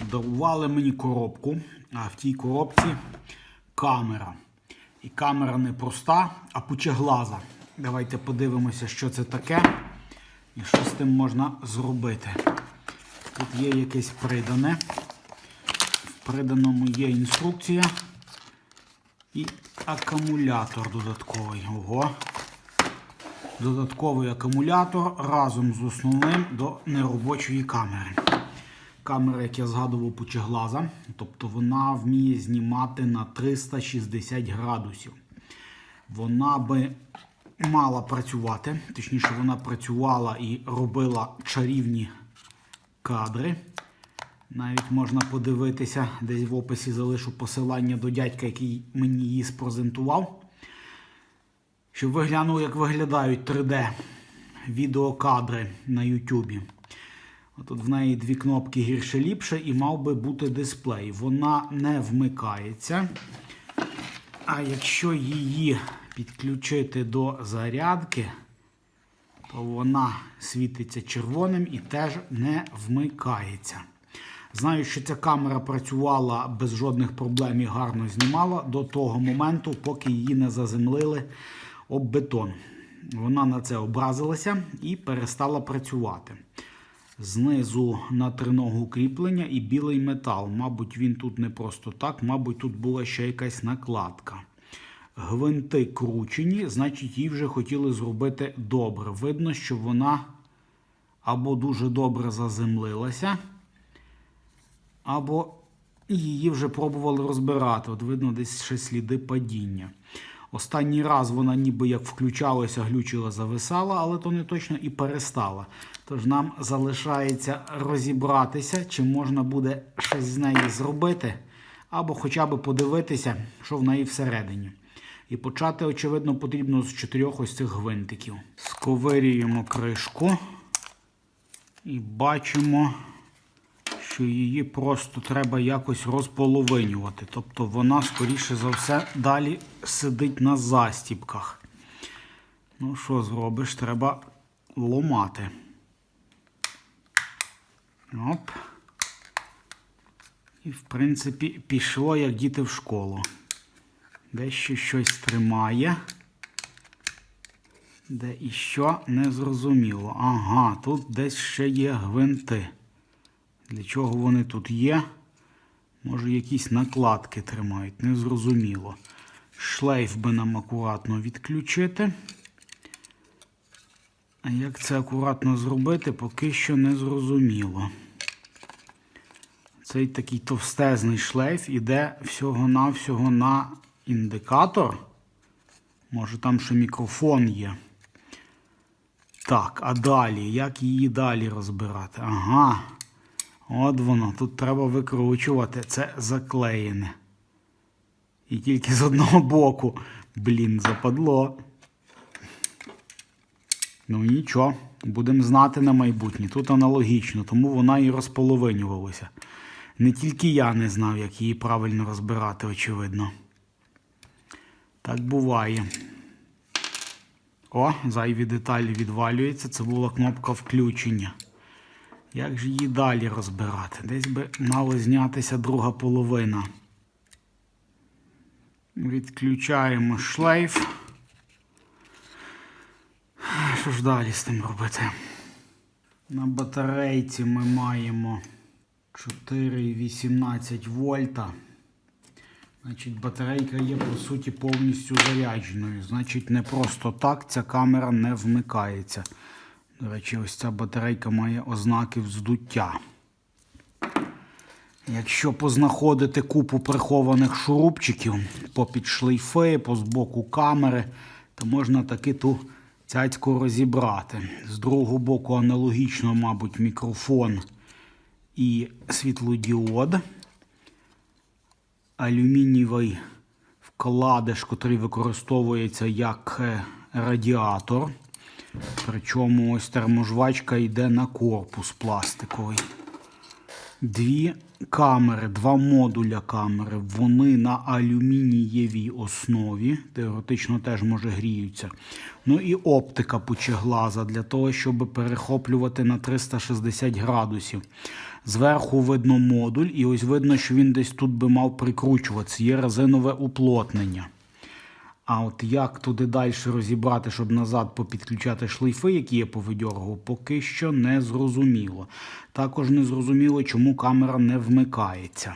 Подарували мені коробку, а в тій коробці камера. І камера не проста, а пучеглаза. Давайте подивимося, що це таке і що з тим можна зробити. Тут є якесь придане. В приданому є інструкція і акумулятор додатковий. Ого. Додатковий акумулятор разом з основним до неробочої камери. Камера, як я згадував, пучеглаза, тобто вона вміє знімати на 360 градусів. Вона би мала працювати, точніше, вона працювала і робила чарівні кадри. Навіть можна подивитися, десь в описі залишу посилання до дядька, який мені її спрозентував. Щоб ви як виглядають 3D відеокадри на Ютубі. Тут в неї дві кнопки гірше ліпше і мав би бути дисплей. Вона не вмикається. А якщо її підключити до зарядки, то вона світиться червоним і теж не вмикається. Знаю, що ця камера працювала без жодних проблем і гарно знімала до того моменту, поки її не заземлили об бетон. Вона на це образилася і перестала працювати. Знизу на триногу кріплення і білий метал. Мабуть, він тут не просто так, мабуть, тут була ще якась накладка. Гвинти кручені, значить, її вже хотіли зробити добре. Видно, що вона або дуже добре заземлилася, або її вже пробували розбирати. От видно, десь ще сліди падіння. Останній раз вона ніби як включалася, глючила, зависала, але то не точно і перестала. Тож нам залишається розібратися, чи можна буде щось з неї зробити, або хоча б подивитися, що в неї всередині. І почати, очевидно, потрібно з чотирьох ось цих гвинтиків. Сковирюємо кришку і бачимо, що її просто треба якось розполовинювати. Тобто вона, скоріше за все, далі сидить на застіпках. Ну, що зробиш? Треба ломати. Оп. І, в принципі, пішло, як діти в школу. Дещо щось тримає. Де і що не зрозуміло. Ага, тут десь ще є гвинти. Для чого вони тут є? Може, якісь накладки тримають, незрозуміло. Шлейф би нам акуратно відключити. А як це акуратно зробити, поки що не зрозуміло. Цей такий товстезний шлейф іде всього-навсього на індикатор. Може там ще мікрофон є. Так, а далі? Як її далі розбирати? Ага. От воно. Тут треба викручувати. Це заклеєне. І тільки з одного боку. Блін, западло. Ну нічого, будемо знати на майбутнє. Тут аналогічно, тому вона і розполовинювалася. Не тільки я не знав, як її правильно розбирати, очевидно. Так буває. О, зайві деталі відвалюються. Це була кнопка включення. Як же її далі розбирати? Десь би мало знятися друга половина. Відключаємо шлейф. Що ж далі з тим робити? На батарейці ми маємо 4,18 вольта. Значить, батарейка є по суті повністю зарядженою. Значить, не просто так ця камера не вмикається. До речі, ось ця батарейка має ознаки вздуття. Якщо познаходити купу прихованих шурупчиків попід шлейфи, по збоку камери, то можна таки ту цяцьку розібрати. З другого боку, аналогічно, мабуть, мікрофон і світлодіод. Алюмінієвий вкладиш, який використовується як е, радіатор. Причому ось терможвачка йде на корпус пластиковий. Дві камери, два модуля камери. Вони на алюмінієвій основі. Теоретично теж може гріються. Ну і оптика пучеглаза для того, щоб перехоплювати на 360 градусів. Зверху видно модуль, і ось видно, що він десь тут би мав прикручуватися. Є резинове уплотнення. А от як туди далі розібрати, щоб назад попідключати шлейфи, які я повидьоргував, поки що не зрозуміло. Також не зрозуміло, чому камера не вмикається.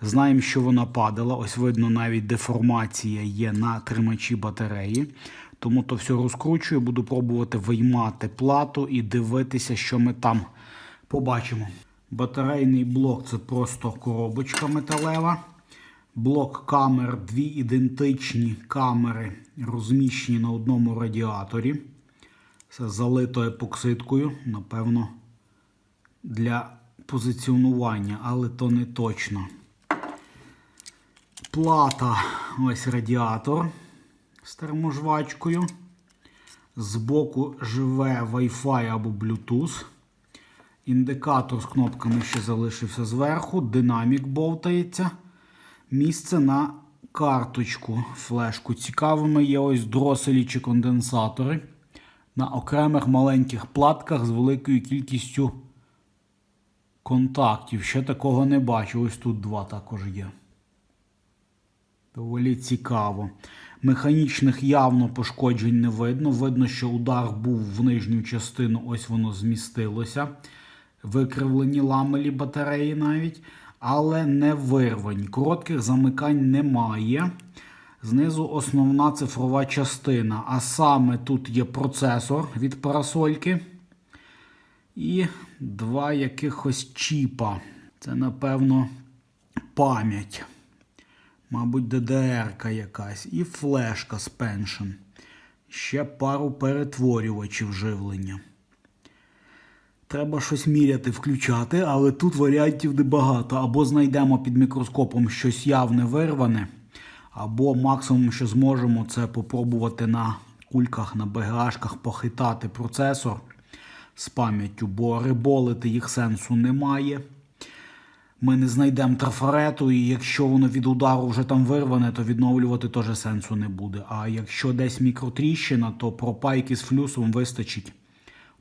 Знаємо, що вона падала. Ось видно, навіть деформація є на тримачі батареї. Тому то все розкручую, буду пробувати виймати плату і дивитися, що ми там побачимо. Батарейний блок це просто коробочка металева. Блок камер, дві ідентичні камери розміщені на одному радіаторі. Це залито епоксидкою, напевно, для позиціонування, але то не точно. Плата, ось радіатор з терможвачкою. Збоку живе Wi-Fi або Bluetooth. Індикатор з кнопками ще залишився зверху, динамік бовтається. Місце на карточку флешку. Цікавими є ось дроселі чи конденсатори на окремих маленьких платках з великою кількістю контактів. Ще такого не бачу. Ось тут два також є. Доволі цікаво. Механічних явно пошкоджень не видно. Видно, що удар був в нижню частину, ось воно змістилося. Викривлені ламелі батареї навіть, але не вирвані. Коротких замикань немає. Знизу основна цифрова частина. А саме тут є процесор від парасольки. І два якихось чіпа. Це, напевно, пам'ять. Мабуть, DDR якась. І флешка з Pension. Ще пару перетворювачів живлення. Треба щось міряти, включати, але тут варіантів небагато. Або знайдемо під мікроскопом щось явне вирване, або максимум, що зможемо, це попробувати на кульках, на БГАшках похитати процесор з пам'яттю, бо риболити їх сенсу немає. Ми не знайдемо трафарету, і якщо воно від удару вже там вирване, то відновлювати теж сенсу не буде. А якщо десь мікротріщина, то пропайки з флюсом вистачить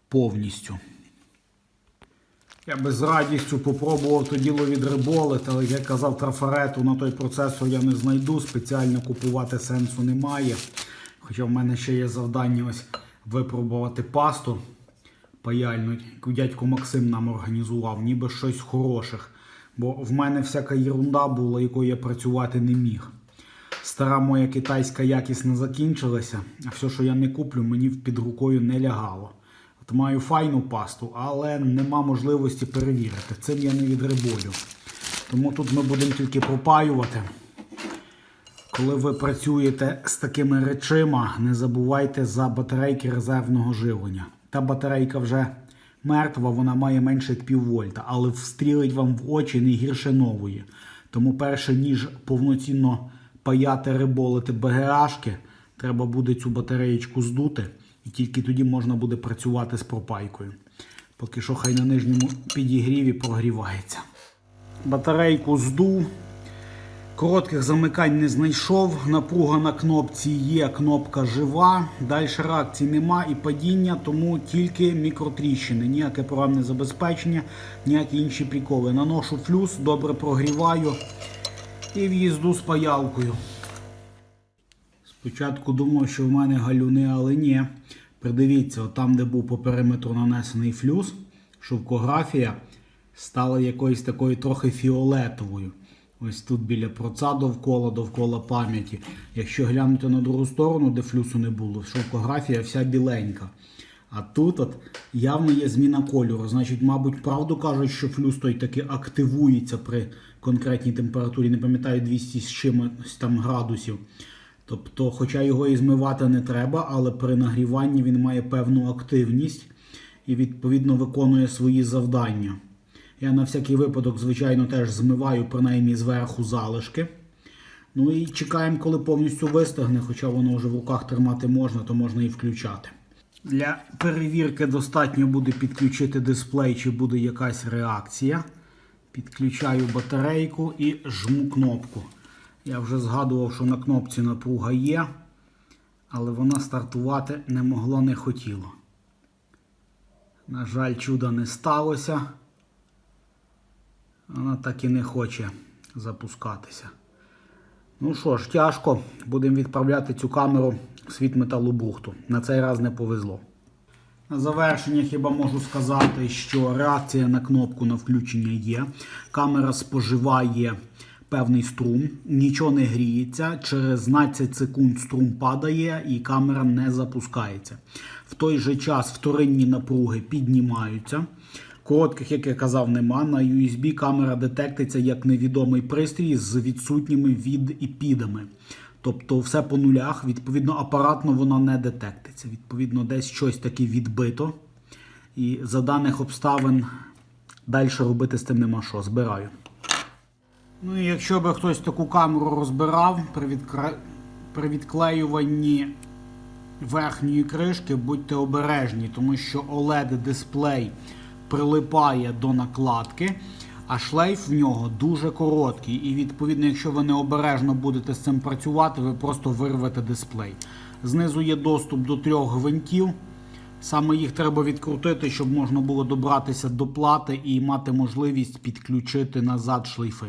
повністю. Я би з радістю попробував то діло відриболити, але як казав, трафарету на той процесор я не знайду. Спеціально купувати сенсу немає. Хоча в мене ще є завдання ось випробувати пасту паяльну, яку дядько Максим нам організував, ніби щось хороших. Бо в мене всяка єрунда була, якою я працювати не міг. Стара моя китайська якість не закінчилася, а все, що я не куплю, мені під рукою не лягало. От маю файну пасту, але нема можливості перевірити. Цим я не відриболю. Тому тут ми будемо тільки пропаювати. Коли ви працюєте з такими речима, не забувайте за батарейки резервного живлення. Та батарейка вже мертва, вона має менше як пів вольта, але встрілить вам в очі не гірше нової. Тому перше, ніж повноцінно паяти риболити БГАшки, треба буде цю батареєчку здути, і тільки тоді можна буде працювати з пропайкою. Поки що хай на нижньому підігріві прогрівається. Батарейку здув. Коротких замикань не знайшов. Напруга на кнопці є, кнопка жива. Далі реакції нема і падіння, тому тільки мікротріщини. Ніяке програмне забезпечення, ніякі інші приколи. Наношу флюс, добре прогріваю і в'їзду з паялкою. Спочатку думав, що в мене галюни, але ні. Придивіться, там, де був по периметру нанесений флюс, шовкографія стала якоюсь такою трохи фіолетовою. Ось тут біля проца довкола, довкола пам'яті. Якщо глянути на другу сторону, де флюсу не було, шовкографія вся біленька. А тут от явно є зміна кольору. Значить, мабуть, правду кажуть, що флюс той таки активується при конкретній температурі, не пам'ятаю 200 з чимось там градусів. Тобто, хоча його і змивати не треба, але при нагріванні він має певну активність і відповідно виконує свої завдання. Я на всякий випадок, звичайно, теж змиваю принаймні зверху залишки. Ну і чекаємо, коли повністю вистигне, хоча воно вже в руках тримати можна, то можна і включати. Для перевірки достатньо буде підключити дисплей, чи буде якась реакція. Підключаю батарейку і жму кнопку. Я вже згадував, що на кнопці напруга є, але вона стартувати не могло, не хотіло. На жаль, чуда не сталося. Вона так і не хоче запускатися. Ну що ж, тяжко. Будемо відправляти цю камеру в світ металобухту. На цей раз не повезло. На завершення хіба можу сказати, що реакція на кнопку на включення є. Камера споживає певний струм, нічого не гріється. Через 12 секунд струм падає і камера не запускається. В той же час вторинні напруги піднімаються. Коротких, як я казав, нема. На USB камера детектиться як невідомий пристрій з відсутніми від і. Тобто все по нулях, відповідно, апаратно воно не детектиться. Відповідно, десь щось таке відбито. І за даних обставин далі робити з тим нема що. Збираю. Ну якщо би хтось таку камеру розбирав при, відкра... при відклеюванні верхньої кришки, будьте обережні, тому що OLED дисплей прилипає до накладки, а шлейф в нього дуже короткий. І відповідно, якщо ви необережно будете з цим працювати, ви просто вирвете дисплей. Знизу є доступ до трьох гвинтів. Саме їх треба відкрутити, щоб можна було добратися до плати і мати можливість підключити назад шлейфи.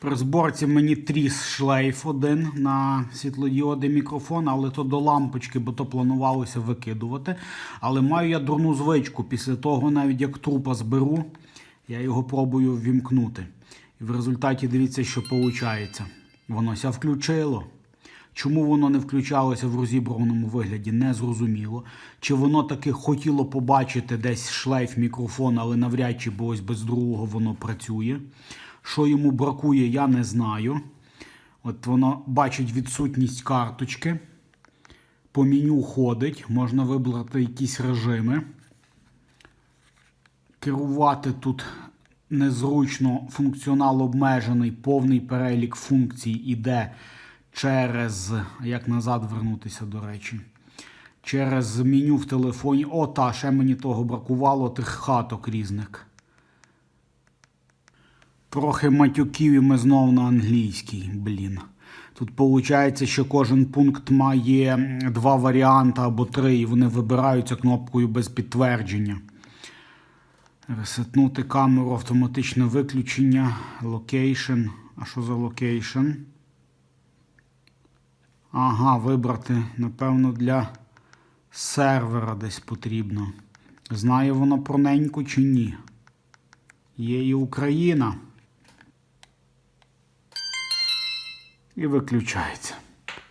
При зборці мені тріс шлейф один на світлодіоди мікрофон, але то до лампочки, бо то планувалося викидувати. Але маю я дурну звичку. Після того, навіть як трупа зберу, я його пробую ввімкнути. І в результаті дивіться, що виходить. Воно ся включило. Чому воно не включалося в розібраному вигляді, не зрозуміло. Чи воно таки хотіло побачити десь шлейф мікрофона, але навряд чи, бо ось без другого воно працює. Що йому бракує, я не знаю. От воно бачить відсутність карточки. По меню ходить, можна вибрати якісь режими. Керувати тут незручно, функціонал обмежений, повний перелік функцій іде через. Як назад вернутися, до речі. Через меню в телефоні. О, та, ще мені того бракувало тих хаток різних. Трохи матюків і ми знову на англійській, блін. Тут виходить, що кожен пункт має два варіанти або три, і вони вибираються кнопкою без підтвердження. Ресетнути камеру, автоматичне виключення, локейшн. А що за локейшн? Ага, вибрати, напевно, для сервера десь потрібно. Знає воно про неньку чи ні? Є і Україна. І виключається.